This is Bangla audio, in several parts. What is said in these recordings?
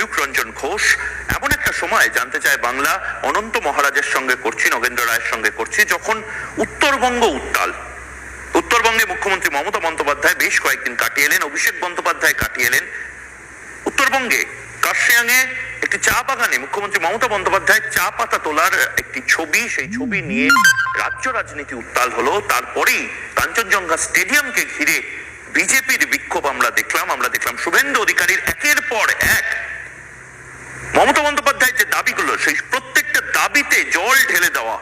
ময়ূক রঞ্জন ঘোষ, এমন একটা সময় জানতে চায় বাংলা অনন্ত মহারাজের সঙ্গে করছি, নগেন্দ্র রায়ের সঙ্গে করছি, যখন উত্তরবঙ্গ উত্তাল। উত্তরবঙ্গে মুখ্যমন্ত্রী মমতা বন্দ্যোপাধ্যায় বেশ কয়েকদিন কাটিয়ে এলেন, অভিষেক বন্দ্যোপাধ্যায় কাটিয়ে এলেন। উত্তরবঙ্গে কার্শিয়াংয়ে একটি চা বাগানে মুখ্যমন্ত্রী মমতা বন্দ্যোপাধ্যায় চা পাতা তোলার একটি ছবি, সেই ছবি নিয়ে রাজ্য রাজনীতি উত্তাল হলো। তারপরেই কাঞ্চনজঙ্ঘা স্টেডিয়ামকে ঘিরে বিজেপির বিক্ষোভ আমরা দেখলাম। আমরা দেখলাম শুভেন্দু অধিকারীর একের পর এক মমতা বন্দ্যোপাধ্যায় যে দাবিগুলো সেই প্রত্যেকটা দাবিতে জল ঢেলে দেওয়া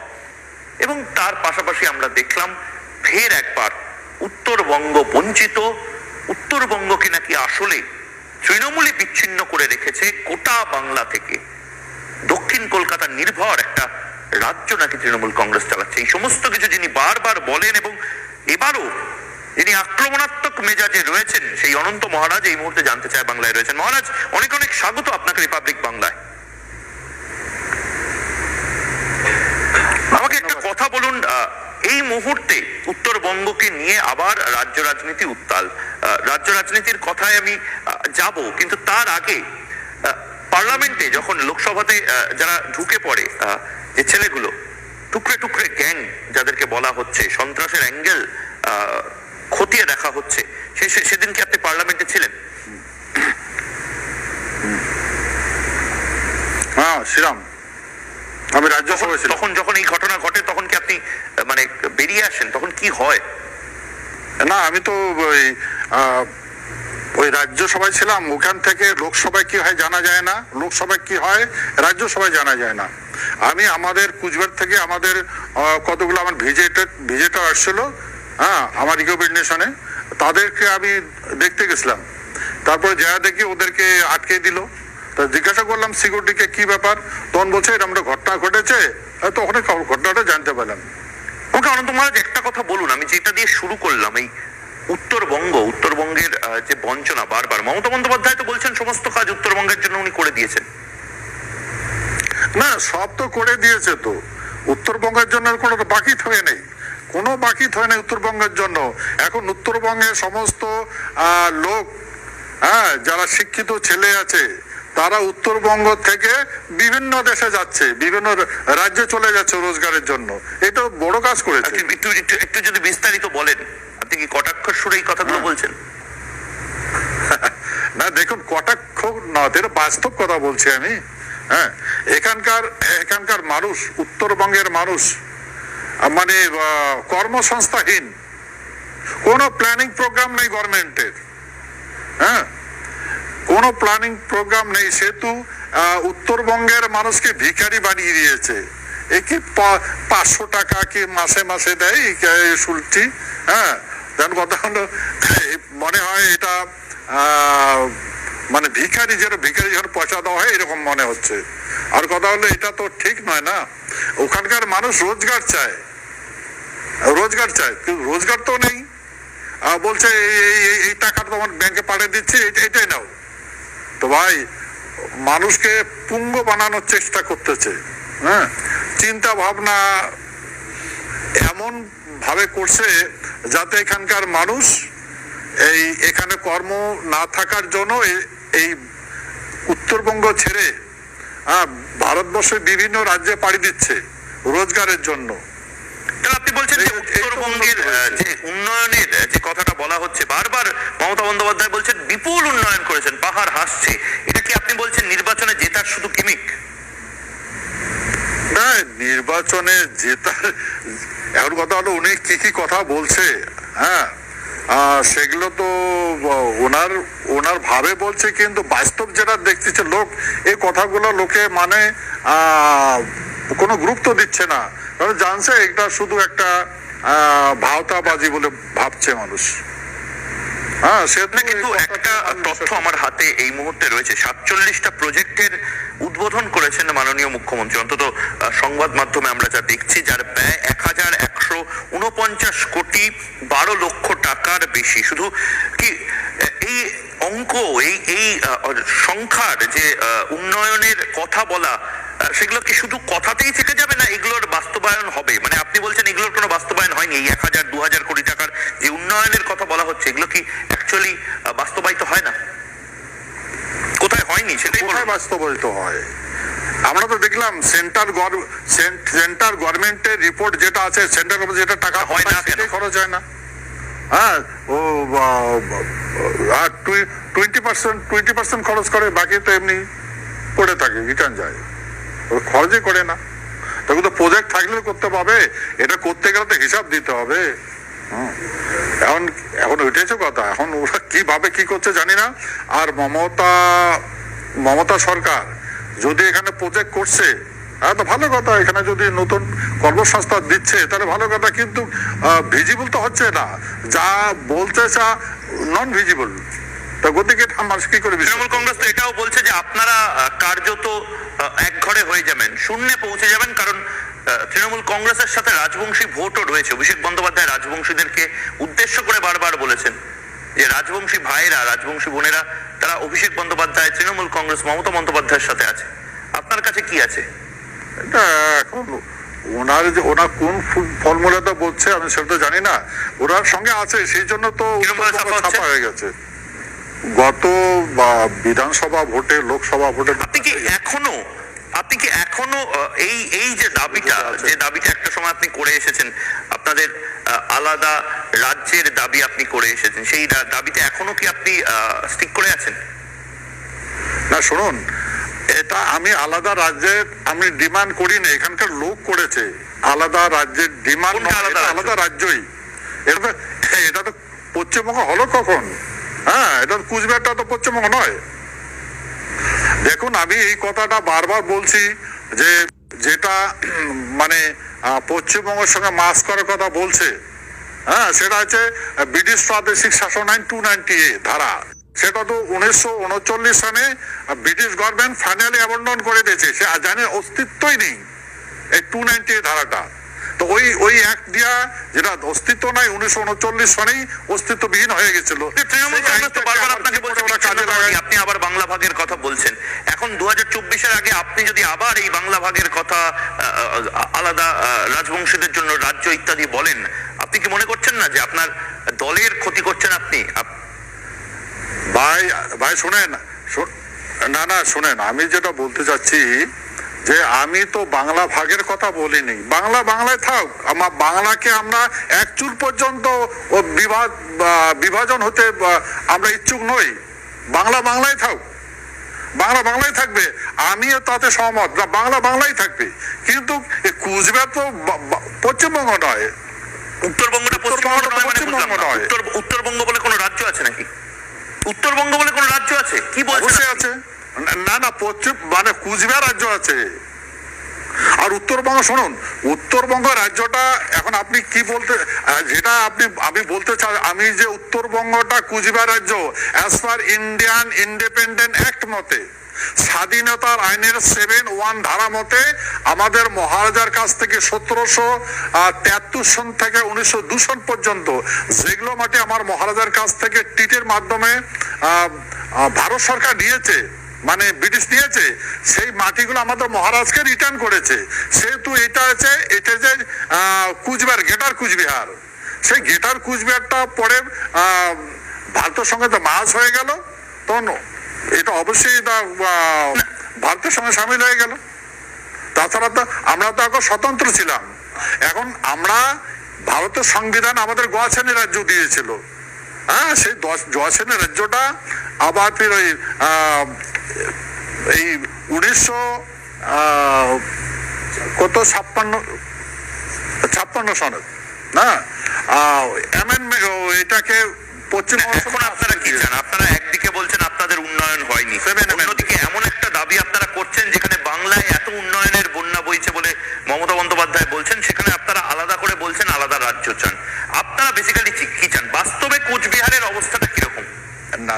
এবং তার পাশাপাশি আমরা দেখলাম ফের একবার উত্তরবঙ্গ বঞ্চিত উত্তরবঙ্গকে নাকি আসলে তৃণমূলে বিচ্ছিন্ন করে রেখেছে গোটা বাংলা থেকে। দক্ষিণ কলকাতা নির্ভর একটা রাজ্য নাকি তৃণমূল কংগ্রেস চালাচ্ছে। এই সমস্ত কিছু যিনি বারবার বলেন এবং এবারও যিনি আক্রমণাত্মক মেজাজে রয়েছেন, সেই অনন্ত মহারাজ এই মুহূর্তে জানতে চায় বাংলায় রয়েছেন। মহারাজ, অনেক অনেক স্বাগত আপনাকে রিপাবলিক বাংলায়। আমাকে একটা কথা বলুন এই মুহূর্তে উত্তরবঙ্গকে নিয়ে আবার রাজ্য রাজনীতি উত্তাল। রাজ্য রাজনীতির কথায় আমি যাব কিন্তু তার আগে পার্লামেন্টে যখন লোকসভাতে যারা ঢুকে পড়ে যে ছেলেগুলো টুকরে টুকরে গ্যাং যাদেরকে বলা হচ্ছে সন্ত্রাসের অ্যাঙ্গেল খতিয়ে দেখা হচ্ছে সেদিন কি আপনি পার্লামেন্টে ছিলেন? হ্যাঁ শ্রীরাম আমি রাজ্যসভায় ছিলাম। তখন যখন এই ঘটনা ঘটে তখন কি আপনি মানে বেরিয়ে আসেন? তখন কি হয়? না আমি তো ওই ওই রাজ্যসভায় ছিলাম। ওখান থেকে লোকসভায় কি হয় জানা যায় না। লোকসভায় কি হয় রাজ্যসভায় জানা যায় না। আমি আমাদের কুচবিহার থেকে আমাদের কতগুলো আমার ভিজিটার ভিজিটার আসছিল হ্যাঁ আমার রিকমেন্ডেশনে তাদেরকে আমি দেখতে গেছিলাম। তারপরে যা দেখি ওদেরকে আটকে দিল। তা জিজ্ঞাসা করলাম সিকিউরিটিকে কি ব্যাপার? তখন বলছে এরকম একটা ঘটনা ঘটেছে। তখন ঘটনাটা জানতে পারলাম। ওকে অনন্ত একটা কথা বলুন, আমি যেটা দিয়ে শুরু করলাম, এই উত্তরবঙ্গ, উত্তরবঙ্গের যে বঞ্চনা বারবার, মমতা বন্দ্যোপাধ্যায় তো বলছেন সমস্ত কাজ উত্তরবঙ্গের জন্য উনি করে দিয়েছেন। না, সব তো করে দিয়েছে তো। উত্তরবঙ্গের জন্য কোনো বাকি থাকে নেই। কোনো বাকি থাকে নেই উত্তরবঙ্গের জন্য। এখন উত্তরবঙ্গের সমস্ত লোক হ্যাঁ যারা শিক্ষিত ছেলে আছে তারা উত্তরবঙ্গ থেকে বিভিন্ন দেশে যাচ্ছে বিভিন্ন রাজ্যে চলে যাচ্ছে রোজগারের জন্য। এটা বড় কাজ করেছে। একটু একটু একটু একটু যদি বিস্তারিত বলেন আপনি কি কটাক্ষ সুরে এই কথাগুলো হ্যাঁ। বলছেন? না দেখুন কটাক্ষ না এটা বাস্তব কথা বলছি আমি। হ্যাঁ এখানকার এখানকার মানুষ উত্তরবঙ্গের মানুষ মানে কর্মসংস্থাহীন। কোনো প্ল্যানিং প্রোগ্রাম নেই গভর্নমেন্টের হ্যাঁ কোনো প্ল্যানিং প্রোগ্রাম নেই সেতু উত্তরবঙ্গের মানুষকে ভিখারি বানিয়ে দিয়েছে। এ কি পা- পাঁচশো টাকা কি মাসে মাসে দেয় এই হ্যাঁ? দেন কথা হলো মনে হয় এটা মানে ভিখারি যেন ভিখারি যেন পয়সা দেওয়া হয়, এরকম মনে হচ্ছে। আর কথা হলো এটা তো ঠিক নয় না? ওখানকার মানুষ রোজগার চায়। রোজগার চায়, কিন্তু রোজগার তো নেই। বলছে, এই- টাকাটা তোমার ব্যাংকে পাঠিয়ে দিচ্ছি, এটা- এটাই নাও। তো ভাই, মানুষকে পুঙ্গ বানানোর চেষ্টা করতেছে হ্যাঁ? চিন্তা ভাবনা এমন ভাবে করছে যাতে এখানকার মানুষ এই, এখানে কর্ম না থাকার জন্য এই উত্তরবঙ্গ ছেড়ে ভারতবর্ষের বিভিন্ন রাজ্যে পাড়ি দিচ্ছে রোজগারের জন্য। উত্তরবঙ্গের। যে উন্নয়নের যে কথাটা বলা হচ্ছে, বারবার মমতা বন্দ্যোপাধ্যায় বলছেন, বিপুল উন্নয়ন করেছেন, পাহাড় হাসছে এটা কি আপনি বলছেন নির্বাচনে জেতার শুধু কিমিক না, নির্বাচনে জেতার, এখন কথা হলো উনি কি কি কথা বলছে হ্যাঁ সেগুলো তো ওনার ওনার ভাবে বলছে, কিন্তু বাস্তব যেটা দেখতেছে লোক এই কথাগুলো লোকে মানে কোনো গুরুত্ব দিচ্ছে না। কারণ জানছে এটা শুধু একটা ভাওতাবাজি বলে ভাবছে মানুষ। হ্যাঁ সে কিন্তু একটা তথ্য আমার হাতে এই মুহূর্তে রয়েছে। সাতচল্লিশটা প্রজেক্টের উদ্বোধন করেছেন মাননীয় মুখ্যমন্ত্রী। অন্তত সংবাদ মাধ্যমে আমরা যা দেখছি যার ব্যয় এক হাজার একশো উনপঞ্চাশ কোটি বারো লক্ষ টাকার বেশি। শুধু কি এই অঙ্ক এই এই সংখ্যার যে উন্নয়নের কথা বলা সেগুলো কি শুধু কথাতেই থেকে যাবে না এগুলোর বাস্তবায়ন হবে? মানে আপনি বলছেন এগুলোর কোনো বাস্তবায়ন হয়নি এই এক হাজার দু হাজার কোটি টাকার যে উন্নয়নের কথা বলা হচ্ছে এগুলো কি অ্যাকচুয়ালি বাস্তবায়িত হয় না? কোথায় হয়নি? সেটাই কোথায় বাস্তবায়িত হয়? আমরা তো দেখলাম সেন্টার সেন্টার গভর্নমেন্টের রিপোর্ট যেটা আছে সেন্টার যেটা টাকা হয় না সেটাই খরচ হয় না। হ্যাঁ ও টোয়েন্টি পার্সেন্ট টোয়েন্টি পার্সেন্ট খরচ করে বাকি তো এমনি পড়ে থাকে রিটার্ন যায়। খরচই করে না। তখন তো প্রজেক্ট থাকলে করতে পাবে এটা করতে গেলে তো হিসাব দিতে হবে। এখন এখন ওইটাই তো কথা। এখন ওরা কীভাবে কি করছে জানি না। আর মমতা মমতা সরকার যদি এখানে প্রজেক্ট করছে হ্যাঁ তো ভালো কথা। এখানে যদি নতুন কর্মসংস্থান দিচ্ছে তাহলে ভালো কথা। কিন্তু ভিজিবল তো হচ্ছে না। যা বলতে চা নন ভিজিবল তা গতিকে মানুষ কি করে তৃণমূল কংগ্রেস তো এটাও বলছে যে আপনারা কার্যত ঘরে হয়ে যাবেন শূন্যে পৌঁছে যাবেন কারণ তৃণমূল কংগ্রেসের সাথে রাজবংশী ভোটও রয়েছে। অভিষেক বন্দ্যোপাধ্যায় রাজবংশীদেরকে উদ্দেশ্য করে বারবার বলেছেন যে রাজবংশী ভাইরা রাজবংশী বোনেরা তারা অভিষেক বন্দ্যোপাধ্যায় তৃণমূল কংগ্রেস মমতা বন্দ্যোপাধ্যায়ের সাথে আছে। আপনার কাছে কি আছে? এখন ওনার যে ওনার কোন ফর্মুলাটা বলছে আমি সেটা তো জানি না। ওনার সঙ্গে আছে সেই জন্য তো ছাপা ছাপা হয়ে গেছে। গত বা বিধানসভা ভোটে লোকসভা ভোটে আপনি কি এখনও আপনি কি এখনও এই এই যে দাবিটা যে দাবিটা একটা সময় আপনি করে এসেছেন আপনাদের আলাদা রাজ্যের দাবি আপনি করে এসেছেন সেই দাবিতে এখনও কি আপনি স্টিক করে আছেন? না শুনুন এটা আমি আলাদা রাজ্যের আমি ডিমান্ড করি না এখানকার লোক করেছে আলাদা রাজ্যের ডিমান্ড আলাদা আলাদা রাজ্যই। এটা তো এটা তো পশ্চিমবঙ্গ হলো কখন? হ্যাঁ এটা তো কুচবিহারটা তো পশ্চিমবঙ্গ নয়। দেখুন, আমি এই কথাটা বারবার বলছি যে যেটা মানে পশ্চিমবঙ্গের সঙ্গে মাস করার কথা বলছে হ্যাঁ সেটা হচ্ছে ব্রিটিশ প্রাদেশিক শাসন আইন টু নাইনটি এ ধারা। সেটা তো উনিশশো উনচল্লিশ সালে ব্রিটিশ গভর্নমেন্ট ফাইনালি অ্যাবন্ডন করে দিয়েছে। সে জানে অস্তিত্বই নেই এই টু নাইনটি এ ধারাটা। তো ওই ওই অ্যাক্ট দিয়া যেটা অস্তিত্ব নাই উনিশশো উনচল্লিশ সনেই অস্তিত্ববিহীন হয়ে গেছিল। তৃণমূল কংগ্রেস তো বারবার আপনাকে বলছে ওরা কাজে লাগায়? আপনি আবার বাংলা ভাগের কথা বলছেন। এখন দু হাজার চব্বিশের আগে আপনি যদি আবার এই বাংলা ভাগের কথা আলাদা রাজবংশীদের জন্য রাজ্য ইত্যাদি বলেন আপনি কি মনে করছেন না যে আপনার দলের ক্ষতি করছেন আপনি? আপ- ভাই ভাই শুনেন না না শুনেন আমি যেটা বলতে চাচ্ছি যে আমি তো বাংলা ভাগের কথা বলিনি। বাংলা বাংলায় থাক আমার বাংলাকে আমরা এক চুল পর্যন্ত বিভাগ বিভাজন হতে আমরা ইচ্ছুক নই। বাংলা বাংলায় থাক। বাংলা বাংলায় থাকবে। আমিও তাতে সহমত। না বাংলা বাংলাই থাকবে। কিন্তু কুচবিহার তো পশ্চিমবঙ্গ নয়। উত্তরবঙ্গটা পশ্চিমবঙ্গ নয় মানে পশ্চিমবঙ্গ। নয়। উত্তর উত্তরবঙ্গ বলে কোনো রাজ্য আছে নাকি? উত্তরবঙ্গ বলে কোনো রাজ্য আছে? কি আপনি? আছে। না না পশ্চিম মানে কুচবিহার রাজ্য আছে। আর উত্তরবঙ্গ, শুনুন, উত্তরবঙ্গ রাজ্যটা এখন আপনি কি বলতে যেটা আপনি, আমি বলতে চাই, আমি যে উত্তরবঙ্গটা কুচবিহার রাজ্য as per Indian independent act মতে, স্বাধীনতার আইনের সেভেন ওয়ান ধারা মতে, আমাদের মহারাজার কাছ থেকে সতেরোশো তেয়াত্তর সন থেকে উনিশশো দু সন পর্যন্ত, যেগুলো মাটি আমার মহারাজার কাছ থেকে টিটের মাধ্যমে ভারত সরকার নিয়েছে মানে ব্রিটিশ নিয়েছে সেই মাটিগুলো আমাদের মহারাজকে রিটার্ন করেছে। সেহেতু এটা আছে এটা যে কুচবিহার গেটার কুচবিহার। সেই গেটার কুচবিহারটা পরে ভারতের সঙ্গে তো মাস হয়ে গেল তখন এটা অবশ্যই ভারতের সঙ্গে সামিল হয়ে গেল। তাছাড়া তো আমরা তো এখন স্বতন্ত্র ছিলাম। এখন আমরা ভারতের সংবিধান আমাদের গোয়া রাজ্য দিয়েছিল। হ্যাঁ সেই দশ গোয়া রাজ্যটা আবার ফির ওই এই উনিশশো কত ছাপ্পান্ন ছাপ্পান্ন সনে না? অ্যামেন্ডমেন্ট এটাকে এখন আপনারা কি চান? আপনারা একদিকে বলছেন আপনাদের উন্নয়ন হয়নি. অন্যদিকে এমন একটা দাবি আপনারা করছেন যেখানে বাংলায় এত উন্নয়নের বন্যা বইছে বলে মমতা বন্দ্যোপাধ্যায় বলছেন সেখানে আপনারা আলাদা করে বলছেন আলাদা রাজ্য চান। আপনারা বেসিক্যালি কি না।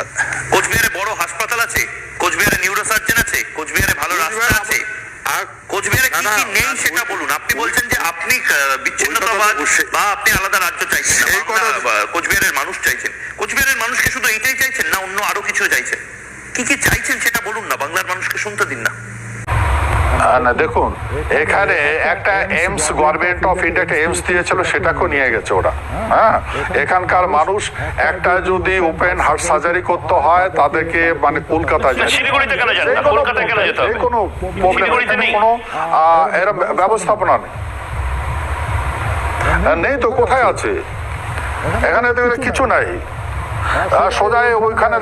কোচবিহারে বড় হাসপাতাল আছে কোচবিহারে নিউরো সার্জন আছে কোচবিহারে ভালো রাস্তা আছে। আর কোচবিহারে কি কি নেই সেটা বলুন। আপনি বলছেন যে আপনি বিচ্ছিন্নতাবাদ বা আপনি আলাদা রাজ্য চাইছেন না, সেই কথা- বাংলা, বা কোচবিহারের মানুষ চাইছেন কোচবিহারের মানুষকে শুধু এইটাই চাইছেন না অন্য আরও কিছু চাইছেন কি কি চাইছেন সেটা বলুন না দেখুন এখানে একটা এইমস গভর্নমেন্ট অফ ইন্ডিয়া একটা এইমস দিয়েছিল সেটাকেও নিয়ে গেছে ওরা হ্যাঁ এখানকার মানুষ একটা যদি ওপেন হার্ট সার্জারি করতে হয় তাদেরকে মানে কলকাতায় যায় শিলিগুড়িতে কেন যান না? যে কোনো- যেতে হবে? কোনো? কোনো এরম ব্যবস্থাপনা নেই নেই তো কোথায় আছে এখানে তো কিছু নাই ওইখানে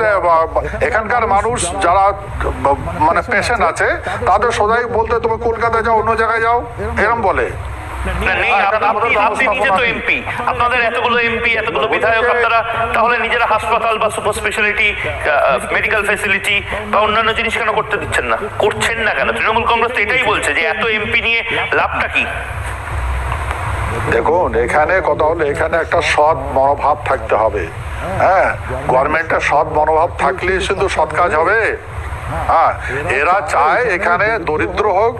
এখানকার মানুষ যারা মানে পেশেন্ট আছে তাদের সোজাই বলতে তুমি কলকাতায় যাও অন্য জায়গায় যাও এরম বলে। না, নেই আপ- এটা আপনি আমাদের আপনি নিজে তো ব্যবস্থাপনা এমপি আপনাদের এতগুলো এমপি এতগুলো বিধায়ক আপনারা তাহলে নিজেরা হাসপাতাল বা সুপার স্পেশালিটি মেডিকেল ফেসিলিটি বা অন্যান্য জিনিস কেন করতে দিচ্ছেন না? করছেন না কেন? তৃণমূল কংগ্রেস তো এটাই বলছে যে এত এমপি নিয়ে লাভটা কি? দেখুন এখানে কথা হলো এখানে একটা সৎ মনোভাব থাকতে হবে। হ্যাঁ গভর্নমেন্টের সৎ মনোভাব থাকলে শুধু সৎ কাজ হবে। হ্যাঁ এরা চায় এখানে দরিদ্র হোক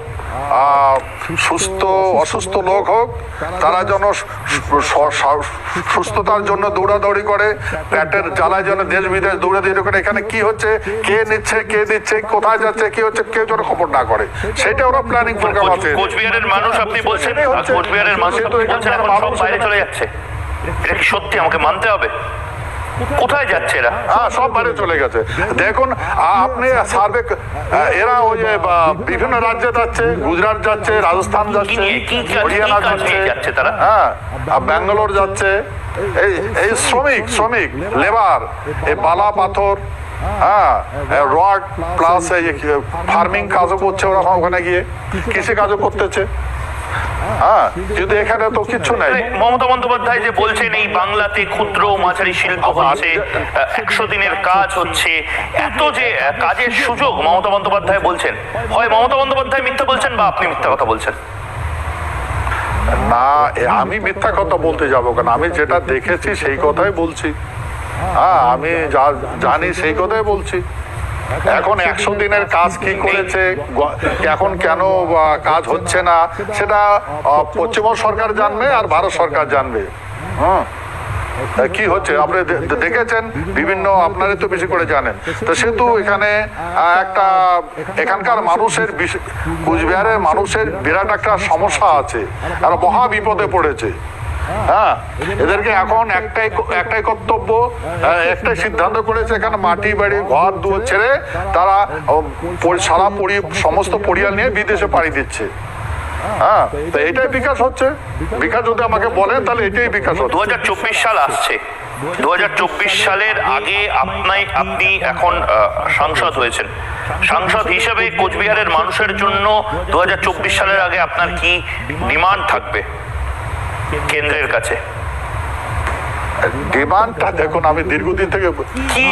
সুস্থ অসুস্থ লোক হোক তারা যেন সুস্থতার জন্য দৌড়াদৌড়ি করে প্যাটের জ্বালায় যেন দেশ বিদেশ দৌড়াদৌড়ি করে এখানে কি হচ্ছে কে নিচ্ছে কে দিচ্ছে কোথায় যাচ্ছে কি হচ্ছে কেউ যেন খবর না করে। সেটা ওরা প্ল্যানিং প্রোগ্রাম আছে। কোচবিহারের মানুষ আপনি বলছেন কোচবিহারের মানুষ বলছেন এখন সব বাইরে চলে যাচ্ছে। এটা কি সত্যি আমাকে মানতে হবে? কোথায় যাচ্ছে এরা? হ্যাঁ সব বাইরে চলে গেছে। দেখুন আপনি সার্ভে এরা ওই যে বিভিন্ন রাজ্যে যাচ্ছে গুজরাট যাচ্ছে রাজস্থান যাচ্ছে হরিয়ানা যাচ্ছে তারা? হ্যাঁ ব্যাঙ্গালোর যাচ্ছে এই এই শ্রমিক শ্রমিক লেবার এই বালা পাথর হ্যাঁ রড প্লাস এই ফার্মিং কাজও করছে ওরা ওখানে গিয়ে কৃষি কাজও করতেছে। হ্যাঁ কিন্তু এখানে তো কিচ্ছু নাই। মমতা বন্দ্যোপাধ্যায় যে বলছেন এই বাংলাতে ক্ষুদ্র মাঝারি শিল্প হচ্ছে একশো দিনের কাজ হচ্ছে এত যে কাজের সুযোগ মমতা বন্দ্যোপাধ্যায় বলছেন। হয় মমতা বন্দ্যোপাধ্যায় মিথ্যা বলছেন বা আপনি মিথ্যা কথা বলছেন? না আমি মিথ্যা কথা বলতে যাব কেন? আমি যেটা দেখেছি সেই কথাই বলছি। হ্যাঁ আমি যা জানি সেই কথাই বলছি। এখন একশো দিনের কাজ কি করেছে? এখন কেন কাজ হচ্ছে না? সেটা পশ্চিমবঙ্গ সরকার জানবে আর ভারত সরকার জানবে। তা কি হচ্ছে? আপনি দেখেছেন? বিভিন্ন আপনারা তো বেশি করে জানেন। তো সেহেতু এখানে একটা এখানকার মানুষের কুচবিহারের মানুষের বিরাট একটা সমস্যা আছে। আর মহা বিপদে পড়েছে। হ্যাঁ এদেরকে এখন একটাই একটাই কর্তব্য আহ, একটাই সিদ্ধান্ত করেছে এখানে মাটি বাড়ি ঘর দুয়ার ছেড়ে তারা সারা পরি সমস্ত পরিয়াল নিয়ে বিদেশে পাড়ি দিচ্ছে। হ্যাঁ তো এটাই বিকাশ হচ্ছে। বিকাশ যদি আমাকে বলেন তাহলে এটাই বিকাশ হচ্ছে। দু সাল আসছে। দু হাজার চব্বিশ সালের আগে আপনি আপনি এখন সাংসদ হয়েছেন। সাংসদ হিসেবে কোচবিহারের মানুষের জন্য দু হাজার চব্বিশ সালের আগে আপনার কি ডিমান্ড থাকবে? কেন্দ্রের কাছে। ডিমান্ডটা দেখুন আমি দীর্ঘদিন থেকে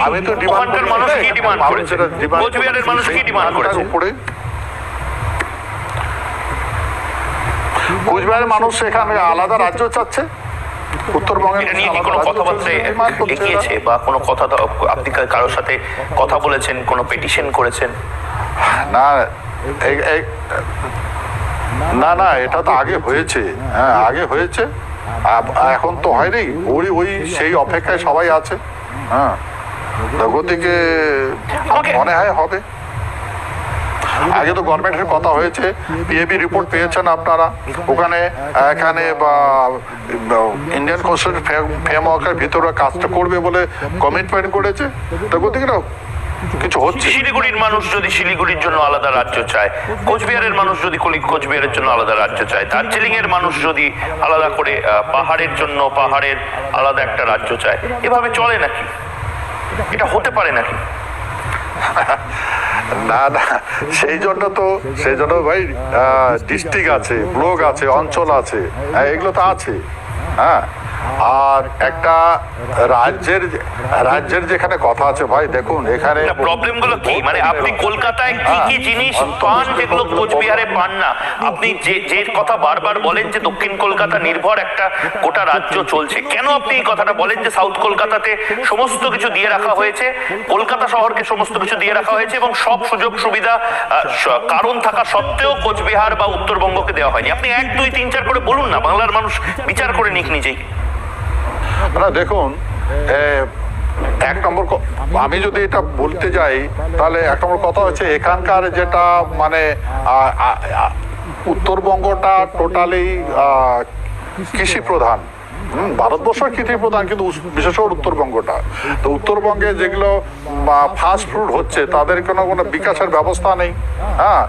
আমি তো ডিমান্ড ওখানকার মানুষ কি demand করেছে? কোচবিহারের মানুষ কি demand করেছে? উপরে। কোচবিহারের মানুষ এখানে আলাদা রাজ্য চাচ্ছে উত্তরবঙ্গের নিয়ে কি কোনো কথাবার্তায় এগিয়েছে বা কোনো কথা আপনি কারোর সাথে কথা বলেছেন কোনো পিটিশন করেছেন? না না না এটা তো আগে হয়েছে। হ্যাঁ আগে হয়েছে। এখন তো হয়নি। ওই ওই সেই অপেক্ষায় সবাই আছে। হ্যাঁ। গতিকে মনে হয় হবে। আগে তো গভর্নমেন্টের কথা হয়েছে। পিএবি রিপোর্ট পেয়েছেন আপনারা। ওখানে এখানে বা ইন্ডিয়ান কোস্টাল ফ্রেমওয়ার্কের ভিতরে কাজটা করবে বলে কমিটমেন্ট করেছে। তো গতিকে না কিছু হচ্ছে। শিলিগুড়ির মানুষ যদি শিলিগুড়ির জন্য আলাদা রাজ্য চায় কোচবিহারের মানুষ যদি কোচবিহারের জন্য আলাদা রাজ্য চায় দার্জিলিং এর মানুষ যদি আলাদা করে পাহাড়ের জন্য পাহাড়ের আলাদা একটা রাজ্য চায় এভাবে চলে নাকি? এটা হতে পারে নাকি? না না সেই জন্য তো সেই জন্য ভাই ডিস্ট্রিক্ট আছে ব্লক আছে অঞ্চল আছে হ্যাঁ, এগুলো তো আছে হ্যাঁ। আর একটা রাজ্যের রাজ্যের যেখানে কথা আছে ভাই দেখুন এখানে প্রবলেমগুলো কি? মানে আপনি কলকাতায় কি কি জিনিস পান যেগুলো কোচবিহারে পান না? আপনি যে যে কথা বারবার বলেন যে দক্ষিণ কলকাতা নির্ভর একটা গোটা রাজ্য চলছে কেন আপনি এই কথাটা বলেন যে সাউথ কলকাতাতে সমস্ত কিছু দিয়ে রাখা হয়েছে কলকাতা শহরকে সমস্ত কিছু দিয়ে রাখা হয়েছে এবং সব সুযোগ সুবিধা কারণ থাকা সত্ত্বেও কোচবিহার বা উত্তরবঙ্গকে দেওয়া হয়নি। আপনি এক দুই তিন চার করে বলুন না বাংলার মানুষ বিচার করে নিক নিজেই। না, দেখুন এক নম্বর আমি যদি এটা বলতে যাই, তাহলে এক নম্বর কথা হচ্ছে এখানকার যেটা মানে উত্তরবঙ্গটা টোটালি কৃষি প্রধান ভারতবর্ষ কৃষি প্রধান কিন্তু বিশেষ করে উত্তরবঙ্গটা। তো উত্তরবঙ্গে যেগুলো ফাস্ট ফুড হচ্ছে, তাদের কোনো কোনো বিকাশের ব্যবস্থা নেই। হ্যাঁ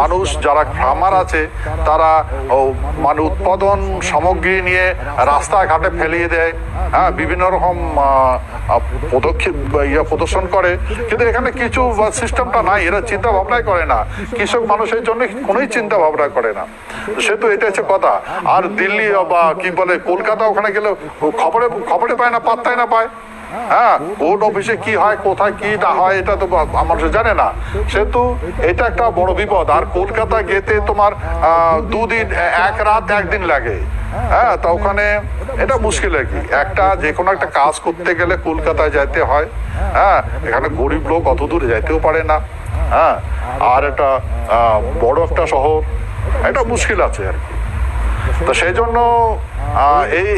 মানুষ যারা ফার্মার আছে, তারা মানে উৎপাদন সামগ্রী নিয়ে রাস্তাঘাটে ফেলিয়ে দেয়। হ্যাঁ বিভিন্ন রকম পদক্ষেপ ইয়ে প্রদর্শন করে। কিন্তু এখানে কিছু সিস্টেমটা নাই, এরা চিন্তা ভাবনাই করে না। কৃষক মানুষের জন্য কোনোই চিন্তা ভাবনা করে না। সে তো এটা হচ্ছে কথা। আর দিল্লি বা, কি বলে কলকাতা ওখানে গেলে খবরে খবরে পায় না পাত্তাই না পায়। হ্যাঁ কোর্ট অফিসে কি হয়, কোথায় কি না হয়, এটা তো মানুষ জানে না। সেহেতু এটা একটা বড় বিপদ। আর কলকাতা গেতে তোমার দুদিন, এক রাত, একদিন লাগে। হ্যাঁ তা ওখানে এটা মুশকিল আর কি। একটা যে কোনো একটা কাজ করতে গেলে কলকাতায় যেতে হয়। হ্যাঁ এখানে গরিব লোক অত দূরে যাইতেও পারে না। হ্যাঁ আর একটা বড় একটা শহর, এটা মুশকিল আছে আর কি। তো সেই জন্য এই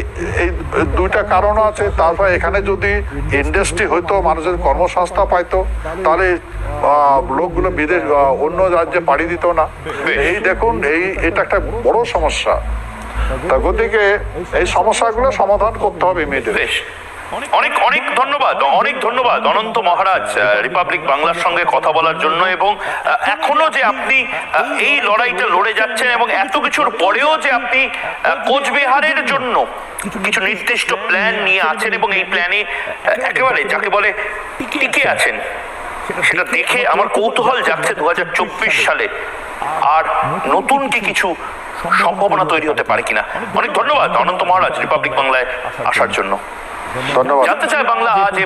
এই দুইটা কারণ আছে। তারপর এখানে যদি ইন্ডাস্ট্রি হইতো মানুষের কর্মসংস্থা পাইতো তাহলে লোকগুলো বিদেশ অন্য রাজ্যে পাড়ি দিত না। এই দেখুন এই এটা একটা বড় সমস্যা। তা গতিকে এই সমস্যাগুলো সমাধান করতে হবে বেশ। অনেক অনেক ধন্যবাদ অনেক ধন্যবাদ, অনন্ত মহারাজ রিপাবলিক বাংলার সঙ্গে কথা বলার জন্য এবং এখনও যে আপনি এই লড়াইটা লড়ে যাচ্ছেন এবং এত কিছুর পরেও যে আপনি কোচবিহারের জন্য কিছু নির্দিষ্ট প্ল্যান নিয়ে আছেন এবং এই প্ল্যানে একেবারে যাকে বলে টিকে আছেন, সেটা দেখে আমার কৌতূহল যাচ্ছে দু হাজার চব্বিশ সালে। আর নতুন কি কিছু সম্ভাবনা তৈরি হতে পারে কিনা? অনেক ধন্যবাদ, অনন্ত মহারাজ রিপাবলিক বাংলায় আসার জন্য। ধন্যবাদ। জানতে চাই বাংলা আজ